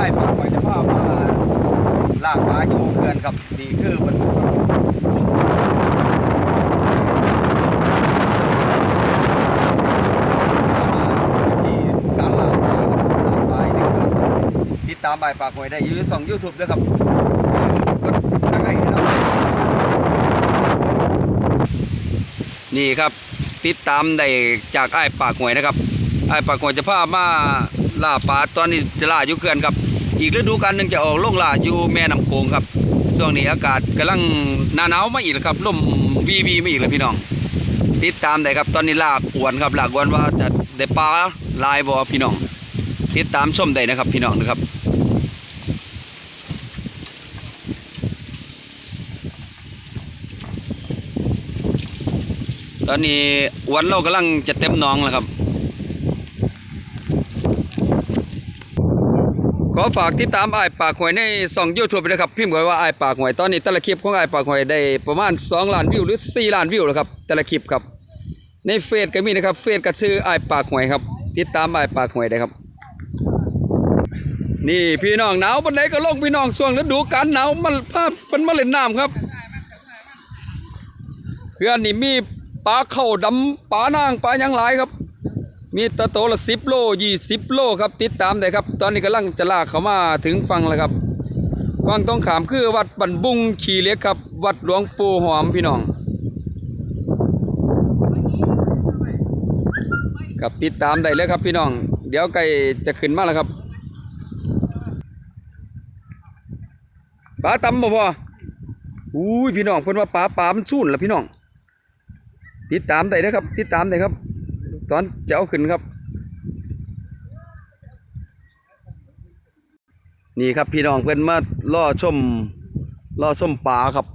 ได้ปากหอยจะพามาลากปลาอยู่เขื่อนครับนี่คือมันที่การลาปลาครับลากปลาอยู่ในเขื่อนติดตามใบปากหอยได้อยูสองยูทูบด้วยครับกดตะไคร้นะครับนี่ครับติดตามได้จากไอ้ปากหวยนะครับไอ้ปากหวยจะพามาล่าปลาตอนนี้จะล่าอยู่เขื่อนครับ อีกฤดูกาลหนึ่งจะออกล่งล่าอยู่แม่น้ำโขงครับช่วงนี้อากาศกำลังหนาหนาวมาอีกแล้วครับลมวีวีมาอีกแล้วพี่น้อง ติดตามได้ครับ ตอนนี้ลากอวนครับลากวนว่าจะได้ปลาลายบ่พี่น้อง ติดตามชมได้นะครับพี่น้องนะครับตอนนี้อวนเรากำลังจะเต็มหนองแล้วครับ ขอฝากติดตามไอ้ปากหวยในช่องยูทูบด้วยครับพิมพ์ไว้ว่าไอ้ปากหวยตอนนี้แต่ละคลิปของไอ้ปากหวยได้ประมาณ 2 ล้านวิวหรือ 4 ล้านวิวแล้วครับแต่ละคลิปครับ ในเฟซก็มีนะครับเฟซก็ชื่อไอ้ปากหวยครับ ติดตามไอ้ปากหวยได้ครับ นี่พี่น้องหนาวปันไหนก็ลงพี่น้องช่วงฤดูกาลหนาวมันภาพมันมาเล่นน้ำครับเพื่อนนี่มีปลาเข่าดำปลานางปลายังหลายครับ มีตะโตละสิบโลยี่สิบโลครับติดตามได้ครับ ตอนนี้กำลังจะลากเขามาถึงฟังแล้วครับฟังต้องขามคือวัดบันบุงขี่เล็กครับ วัดหลวงปู่หอมพี่น้องครับติดตามได้เลยครับพี่น้อง เดี๋ยวไก่จะขึ้นมาแล้วครับปลาตำบ่พออุ้ยพี่น้องเพิ่นว่าปลาปลามันสูนแล้วพี่น้อง ติดตามได้นะครับ ติดตามได้ครับ ตอนจะเอาขึ้นครับ นี่ครับพี่น้องเพื่อนมาล่อชมล่อชมปลาครับ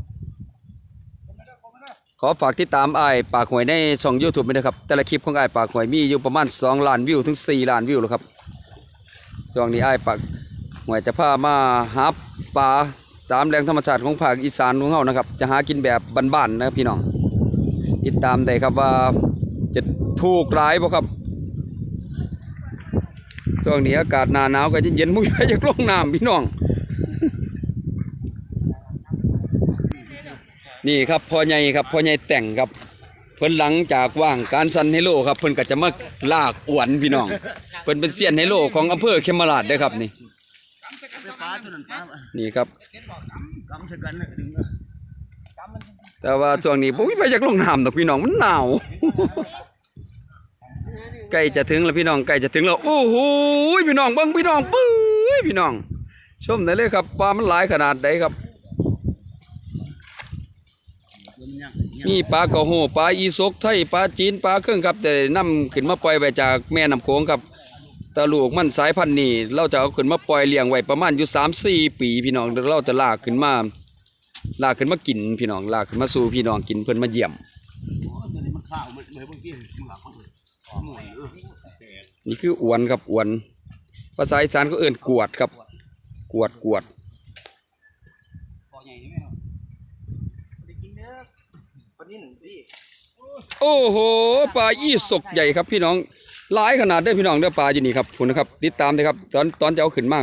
ขอฝากติดตามไอ้ปากหวยในช่องยูทูบด้วยนะครับแต่ละคลิปของไอ้ปากหวยมีอยู่ประมาณ 2 ล้านวิวถึง 4 ล้านวิวแล้วครับช่วงนี้ไอ้ปากหวยจะพามาหาปลาตามแรงธรรมชาติของภาคอีสานของเรานะครับ จะหากินแบบบ้านๆนะครับพี่น้องติดตามได้ครับว่าจะ ถูกร้ายบ่ครับช่วงนี้อากาศหนาหนาวก็เย็นๆมุ้ยไปจากลงน้ำพี่น้อง นี่ครับพ่อใหญ่ครับพ่อใหญ่แต่งครับ เพิ่นหลังจากว่างการซันเฮโลครับเพิ่นก็จะมาลากอวนพี่น้องเพิ่นเป็นเซียนเฮโลของอำเภอเขมราชเด้ครับนี่นี่ครับแต่ว่าช่วงนี้ผมไปจากลงน้ำดอกพี่น้องมันหนาว ใกล้จะถึงแล้วพี่น้องใกล้จะถึงแล้วโอ้โหพี่น้องเบิ้งพี่น้องปื้ยพี่น้อง ชมได้เลยครับปลามันหลายขนาดใดครับ มีปลากระโหปลาอีสกไทยปลาจีนปลาเครื่องครับแต่นำขึ้นมาปล่อยไปจากแม่น้ำโขงครับตะลูกมันสายพันธุ์นี้เราจะเอาขึ้นมาปล่อยเลี้ยงไว้ประมาณอยู่สามสี่ปีพี่น้องเราจะลากขึ้นมาลากขึ้นมากินพี่น้องลากขึ้นมาสู่พี่น้องกินเพิ่นมาเยี่ยมเนี่คืออวนครับอวน ภาษาอีสานก็เอื่นกวดครับ กวดกวดโอ้โหปลายี่สกใหญ่ครับพี่น้องหลายขนาดเด้อพี่น้องเด้อปลาอยู่นี่ครับคุณนะครับ ติดตามเลยครับ ตอนตอนจะเอาขึ้นมา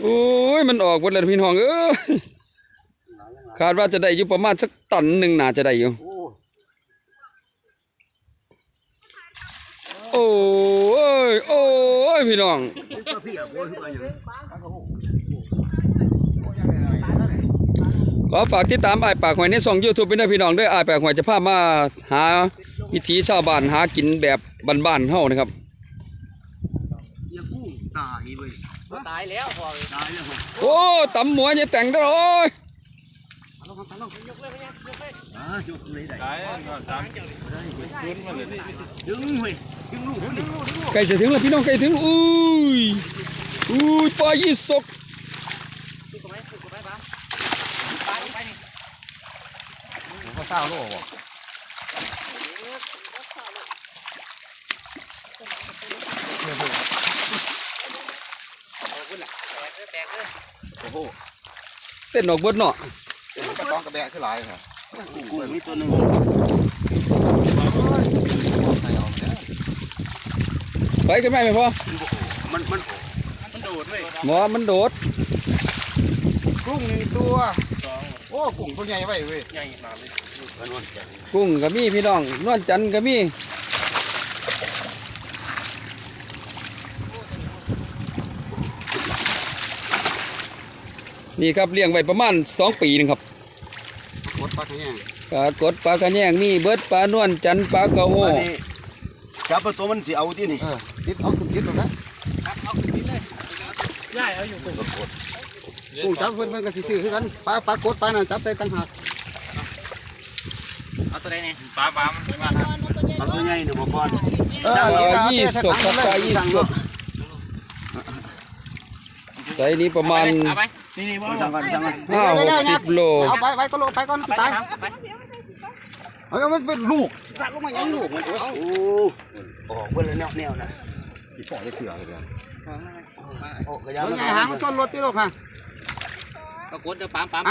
โอ้ยมันออกหมดเลยพี่น้องเอ้ยคาดว่าจะได้อยู่ประมาณสักตันหนึ่งน่าจะได้อยู่ โอ้โอ้ย โอ้ย พี่น้องก็พี่อะโว้ยขึ้นมาอย่างขอฝากติดตามไอ้ายปากหอยในช่องยูทูบเป็นด้วยพี่น้องด้วยไอ้ายปากหอยจะพามาหาวิถีชาวบ้านหากินแบบบ้านๆเฮานะครับยังกู้ตายเว้ยตายแล้วพอตายแล้วผมโอ้ตำหมวยเนี่ยแต่งได้อโอ้ยอ่าจุดเลยได้ตายแล้วก็สามคืนมาเลยดึงเว้ยดึงลูกดึงลูกดึงลูก ใกล้จะถึงแล้วพี่น้องใกล้ถึงอุ้ยอุ้ยปลายี่สกเขาเศร้าโลกว่ะโอ้โหเต้นออกเบิดเนาะมันก็ต้องกระแบะขึ้นหลายครับกูมีตัวหนึ่ง ใส่เอาเนี่ยปไปกันไหมไหมพ่อมันมันมันโดดเว้ยหมอมันโดดกุ้งหนึ่งตัว โอ้กุ้งตัวใหญ่ไว้เว้ยใหญ่มากเลยมันวันแก่กุ้งก็มีพี่น้องนวลจันทร์ก็มีนี่ครับเลี้ยงไว้ประมาณสองปีหนึงครับหมดปลาขยงปลากดปลากระแยงมีเบิดปลานวลจันทร์ปลากระโหจับตัวมันสิเอาที่นี่ เออติดเอากุ้งติดตรงนั้นได้เอาอยู่ตรงกุ้งจับเพิ่นเพิ่นก็สิซื้อคือกันปลาปลากดปลานั่นจับใส่ต่างหากเอาตัวใดเนี่ยปลาปลามันมาเอาตัวใหญ่หนึ่งบ่ก่อนเออปติดลาเอายี่แต่สกครับปลายี่สกไซส์นี้ประมาณเอาไปนี่นี่ว่าสั่งกันสั่งกันห้าหกสิบโลเอาไปไปก็ลงไปก่อนไปตายไปเอาแล้วมันเป็นลูกสัตว์ลงมายังลูกมันตัวโอ้ออกเบิ่แล้วแนวๆนะ สิปล่อยได้เถื่อเลยโอ้กระยาแล้วไงหางมันชนรถที่ลูกค่ะปรากฏเดี๋ยวปั๊มปั๊ม